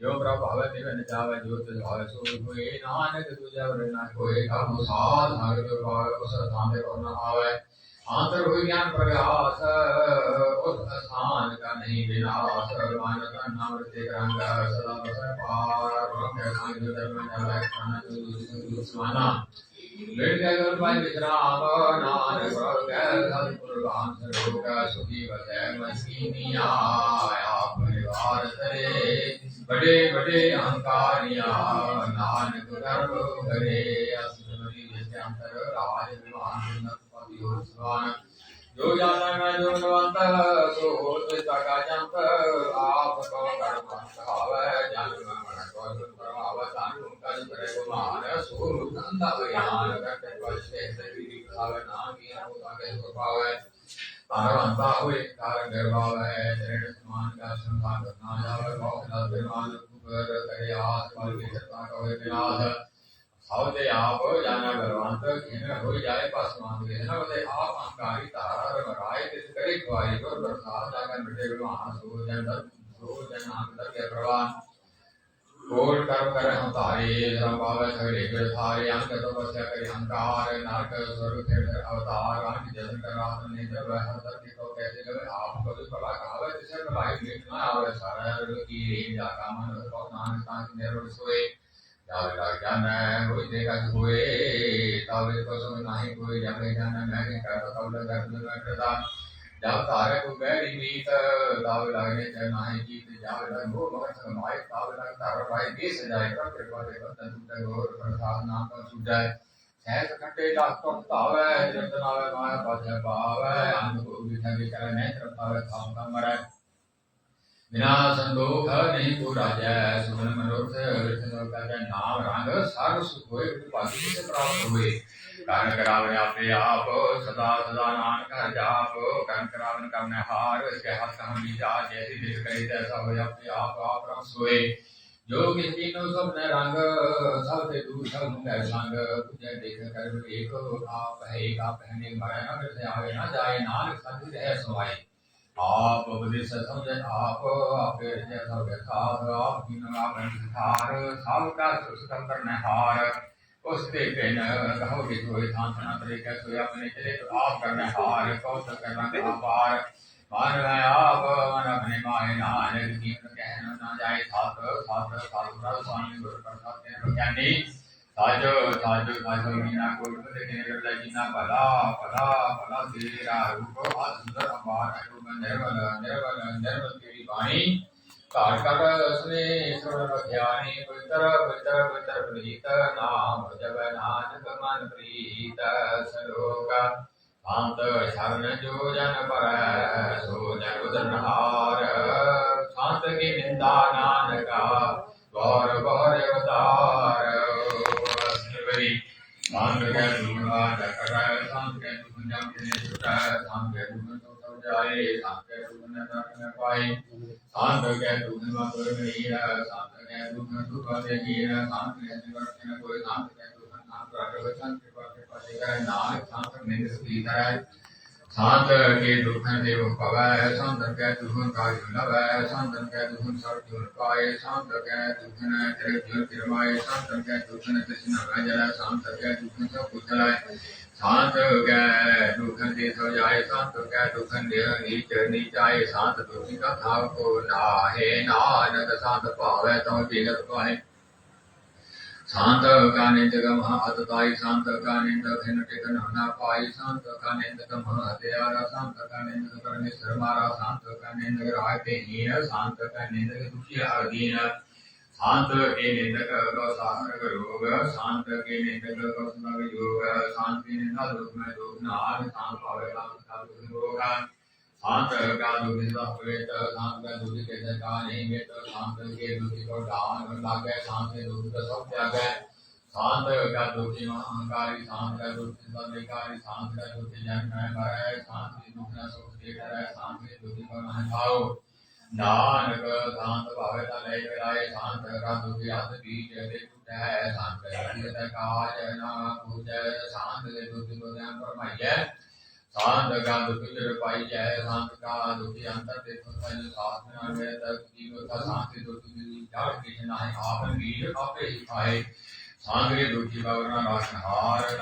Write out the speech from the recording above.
ਜੋ ਪ੍ਰਭਾਵ ਤਿਵ ਨ ਚਾਵੈ ਜੋ ਤਿਸ ਭਾਵੈ ਸੋ ਹੋਏ ਨਾਨਕ ਤੁਜੈ ਵਰ ਨ ਹੋਏ ਕਮ ਸਾਧ ਸੰਗ ਜੋ ਭਾਵੈ ਉਸ ਸਥਾਨ ਤੇ ਪਉ ਨ ਆਵੈ ਆਂਤਰ ਹੋਈ ਗਿਆਨ ਪ੍ਰਗਾਸ ਉਸ ਸਥਾਨ ਕਾ ਨਹੀਂ ਵਿਨਾਸ਼ ਮਨ ਤਨ ਨਾਮ ਤੇ ਰੰਗ ਸਦਾ ਬਸੈ ਪਾਰ ਬ੍ਰਹਮ ਸੰਗ ਜੋ ਧਰਮ ਜਾਵੈ ਖਾਨ ਜੋ ਸੁਮਾਨਾ ਲੇਟ ਗਏ ਗੁਰ ਪਾਈ ਵਿਸਰਾਮ ਨਾਨਕ ਪ੍ਰਭ ਕੈ ਸਤਿ ਕੁਰਬਾਨ ਸਰੋਗ ਸੁਖੀ ਵਸੈ ਮਸੀਨੀਆ ਤਰੇ ਬੜੇ ਬੜੇ ਅਹੰਕਾਰੀਆਂ, ਨਾਨਕ ਗਰਭ ਕਰੇ ਅਸਮਰੀ ਵਿਚੰਤਰ ਰਾਜ ਵਿਵਾਨ ਨਤ ਪਤੀ ਹੋ ਸਵਾਨ ਜੋ ਜਾਣੈ ਮੈਂ ਜੋ ਨਵੰਤ ਸੋ ਹੋਤ ਤਕਾ ਜੰਤ, ਆਪ ਕੋ ਕਰਮ ਕਹਾਵੈ ਜਨ ਮਨ ਕੋ ਸੁਨ ਪ੍ਰਭਾਵ ਤਾਨੁ ਕਜ ਕਰੇ ਗੁਮਾਨ ਸੋ ਰੁਦੰਦਾ ਗਿਆਨ ਕਰਤੇ ਵਸ਼ੇ ਸਰੀ ਕਹਾਵੈ ਨਾਮ ਕੀ ਹੋ ਤਾਕੇ ਸੋ ਪਾਵੈ। ਪਰਵੰਤਾ ਹੋਏ ਕਾਰਨ ਗਰਵਾਵੈ ਤੇਰੇ ਸਮਾਨ ਕਾ ਸੰਸਾਰ ਨਾ ਜਾਵੈ ਬਹੁ ਨਾ ਬਿਮਾਨ ਕੁਬਰ ਕਰੇ ਆਸ ਪਰ ਵਿਚਰਤਾ ਕਵੇ ਵਿਨਾਸ਼ ਸਭ ਤੇ ਆਪ ਜਾਣਾ ਬਲਵੰਤ ਜਿਨ ਹੋਈ ਜਾਏ ਭਸਮਾਨ ਦੇ ਨਾ ਉਹਦੇ ਆਪ ਅਹੰਕਾਰੀ ਧਾਰਾ ਰਮਰਾਏ ਤਿਸ ਕਰੇ ਖਵਾਈ ਗੁਰ ਪ੍ਰਸਾਦ ਜਾਗਨ ਮਿਟੇ ਵਿਮਾਨ ਸੋ ਜਨ ਦਰ ਸੋ ਜਨ ਅੰਤਰ ਕੇ ਪ੍ਰਵਾਨ ਕੋਟ ਕਰਮ ਕਰ ਹੰਤਾਰੇ ਧਰਮ ਪਾਵੈ ਸਗਲੇ ਗੁਰ ਥਾਰੇ ਅੰਕ ਤਪਸਿਆ ਕਰੇ ਹੰਕਾਰ ਨਾਰਕ ਸਵਰਗ ਤੇ ਅਵਤਾਰ ਅੰਕ ਜਨ ਕਰਾਤ ਨੇ ਜਬ ਹਰ ਧਰਤੀ ਕੋ ਕੈਸੇ ਲਵੇ ਆਪ ਕੋ ਭਲਾ ਕਹਾਵੇ ਤਿਸੇ ਭਲਾਈ ਭੇਟ ਨਾ ਆਵੇ ਸਾਰਾ। ਰੁ ਕੀ ਰੇ ਜਾ ਕਾਮਨ ਕੋ ਨਾਨਕ ਤਾਂ ਨਿਰਵ ਸੋਏ। ਜਾਵੇ ਲੱਗ ਜਾਣਾ ਹੋਈ ਦੇਗਾ ਹੋਏ ਤਾਵੇ ਕੋ ਸੋ ਨਹੀਂ, ਕੋਈ ਜਾਵੇ ਜਾਣਾ ਮੈਂ ਕਿ ਕਰ ਤਉ ਲਗਾ ਲਗਾ ਕਰਦਾ ਜਬ ਤਾਰੇ ਕੋ ਬੈਰੀ ਮੀਤ ਤਾਵੇ ਲਾਗੇ ਤੇ ਨਹੀਂ ਜੀਤ ਜਾਵੇ ਲਗ ਮੋਹ ਮਗਤ ਕਮਾਏ ਤਾਵੇ ਲਗ ਤਾਰ ਪਾਈ ਦੇ ਸਜਾਏ ਕਰ ਕਿਰਪਾ ਦੇ ਬੰਦਨ ਟੁੱਟੇ ਗੋਰ ਪ੍ਰਸਾਦ ਨਾਮ ਕਾ ਸੁਜਾਏ ਸਹਿਸ ਖੱਟੇ ਦਾ ਤੁਮ ਧਾਵੇ ਜੰਤ ਨਾਵੇ ਮਾਇਆ ਪਾਛੇ ਪਾਵੇ ਅੰਨ ਕੋ ਵਿਖੇ ਵਿਚਾਰੇ ਨੇ ਤਰਤਾਵੇ ਥਾਮ ਕਾ ਮਰੈ। ਬਿਨਾ ਸੰਦੋਖ ਨਹੀਂ ਕੋ ਰਾਜੈ ਸੁਮਨ ਮਨੋਰਥ ਵਿਰਥ ਕਾ ਨਾਮ ਰੰਗ ਸਰਬ ਸੁਖ ਹੋਏ ਭਾਗੀ ਸੇ ਪ੍ਰਾਪਤ ਹੋਏ ਕਰਨ ਕਰਾਵਨ ਆਪੇ ਆਪ ਸਦਾ ਸਦਾ ਨਾਨਕ ਹਰ ਜਾਪ ਕਰਨ ਕਰਾਵਨ ਕਰਨੇ ਹਾਰ ਇਸਕੇ ਹੱਥ ਹਮ ਜਾ ਜੈਸੀ ਦਿਸ ਕਰੇ ਤੈਸਾ ਹੋ ਆਪੇ ਆਪ ਆਪ ਰਮ ਸੋਏ ਜੋ ਕਿਸ ਕੀਨੋ ਸਭ ਨੇ ਰੰਗ ਸਭ ਤੇ ਦੂਰ ਸਭ ਹੁੰਦੇ ਸੰਗ ਤੁਝੇ ਦੇਖ ਕਰ ਏਕ ਆਪ ਹੈ ਆਪ ਹੈ ਮਰੈ ਨਾ ਫਿਰ ਆਵੇ ਨਾ ਜਾਏ ਨਾਨਕ ਸਤਿ ਰਹਿ ਸਮਾਏ ਆਪ ਉਪਦੇਸ਼ ਸਮਝੈ ਆਪ ਆਪੇ ਰਜੈ ਸਭ ਵਿਖਾਰ ਆਪ ਹੀ ਨਗਾ ਬਨ ਸਿਖਾਰ ਸਭ ਕਾ ਸੁਸਤੰਤਰ ਨਹਾਰ ਉਸ ਤੇ ਪੈਨ ਕਹੋ ਕਿ ਹੋਏ ਥਾਂ ਥਾਂ ਤਰੀਕਾ ਸੋ ਆਪਣੇ ਚਲੇ ਤੋ ਆਪ ਕਰਨਾ ਹਾਰ ਕਉ ਕਰਨਾ ਅਪਾਰ ਮਾਨ ਹੈ ਆਪ ਮਨ ਆਪਣੇ ਮਾਏ ਨਾਨਕ ਕੀ ਕਹਿਣ ਨਾ ਜਾਏ ਸਤ ਸਤ ਸਤ ਪ੍ਰਭ ਸੁਆਮੀ ਗੁਰ ਪ੍ਰਸਾਦ ਤੇ ਗਿਆਨੀ ਜਿਨਾ ਭਲਾ ਭਲਾ ਭਲਾ ਤੇਰਾ ਰੂਪ ਆ, ਸੁੰਦਰ ਅਪਾਰ ਅਰੂਪ ਨਿਰਵਲ ਨਿਰਵਲ ਨਿਰਵਲ ਤੇਰੀ ਬਾਣੀ। ਘਾਟ ਘਾਟ ਅਸਨੇ ਸਰਵ ਧਿਆਨੀ ਪਵਿੱਤਰ ਪਵਿੱਤਰ ਪਵਿੱਤਰ ਪ੍ਰੀਤ, ਨਾਮ ਜਪ ਨਾਨਕ ਮਨ ਪ੍ਰੀਤ, ਸਲੋਕ। ਅੰਤ ਸ਼ਰਨ ਜੋ ਜਨ ਪਰੈ, ਸੋ ਜਨ ਉਦਰਨਹਾਰ ਸੰਤ ਸੰਤ ਕੇ ਦੁਨਾ ਜਕਰੈ ਸੰਤ ਕੇ ਦੁਨਾ ਜਮ ਕੇ ਸੁਟੈ ਸੰਤ ਕੇ ਦੁਨਾ ਤੋ ਜਾਏ ਸੰਤ ਕੇ ਦੁਨਾ ਨਰਕ ਪਾਏ ਸੰਤ ਕੇ ਦੁਨਾ ਮਾ ਕੋਈ ਨਹੀਂ ਹੈ ਸੰਤ ਕੇ ਦੁਨਾ ਸੁਖਾ ਦੇ ਜੀਰ ਸੰਤ ਕੇ ਦੁਨਾ ਕੋਈ ਸੰਤ ਕੇ ਦੁਨਾ ਨਾਮ ਪ੍ਰਗਟ ਸੰਤ ਕੇ ਪਾਕੇ ਪਾਸੇ ਕਰੇ ਨਾਨਕ ਸੰਤ ਨਿੰਦ ਸੁਖੀ ਕਰੈ ਸੰਤ ਕੇ ਦੁਖਨ ਦੇਵ ਭਵੈ ਸੰਤ ਕੇ ਦੁਖਨ ਕਾਜ ਲਵੈ ਸੰਤ ਕੇ ਦੁਖਨ ਸਰ ਜੁਨ ਪਾਏ ਸੰਤ ਕੇ ਦੁਖਨ ਤੇਰੇ ਜੁਨ ਕਿਰਮਾਏ ਸੰਤ ਕੇ ਦੁਖਨ ਕ੍ਰਿਸ਼ਨ ਰਾਜਾ ਸੰਤ ਕੇ ਦੁਖਨ ਸਭ ਕੁਚਲਾਏ ਸੰਤ ਕੇ ਦੁਖਨ ਦੇ ਸੋ ਜਾਏ ਸੰਤ ਕੇ ਦੁਖਨ ਦੇ ਨੀਚ ਨੀਚਾਏ ਸੰਤ ਦੁਖੀ ਕਾ ਥਾਵ ਕੋ ਨਾਹੇ, ਨਾਨਕ ਸੰਤ ਭਾਵੈ ਤਉ ਬਿਗਤ ਪਾਏ शांत का निंद गम अतताई शांत का निंद खिन टिकन ना पाई शांत का निंद गम हत्यारा शांत का निंद करने शर्मारा शांत का निंद राहते हीन शांत का निंद दुखी अधीन शांत के निंदक को साधक योग शांत के निंदक को सुनक योग शांति निंदा दुख में दुख नाग शांत पावे काम का दुख रोग शांत का दुख सफेद शांत का दुख के का नहीं में तो शांत के दुख को डान लागे शांत के दुख का सब त्यागे शांत का दुखी अहंकारी शांत का दुख संविकारी शांत का दुखी जन में मरे शांत के दुख न सुख के करे शांत के दुखी को न खाओ नानक शांत भावे तले मिलाए शांत का दुखी हाथ बीच दे टूटे शांत का काज न पूजे शांत के दुखी को ध्यान फरमाइए ਸਾਧ ਦੁਖ ਤੁਜਰ ਪਾਈ ਜੈ, ਸੰਤ ਕਾ ਦੁਖੀ ਅੰਤਰ ਤੇ ਫਸਲ ਸਾਥ ਨਾ ਤਕ ਜੀਵ ਕਾ ਸਾਥ ਦੁਖ ਦੀ ਜੜ ਕਿਛ ਨਾਹੀ ਆਪ ਨੀਰ ਆਪੇ ਹੀ ਖਾਏ ਸਾਗਰੇ ਦੁਖੀ ਬਵਨਾ ਰਾਖਨ ਹਾਰ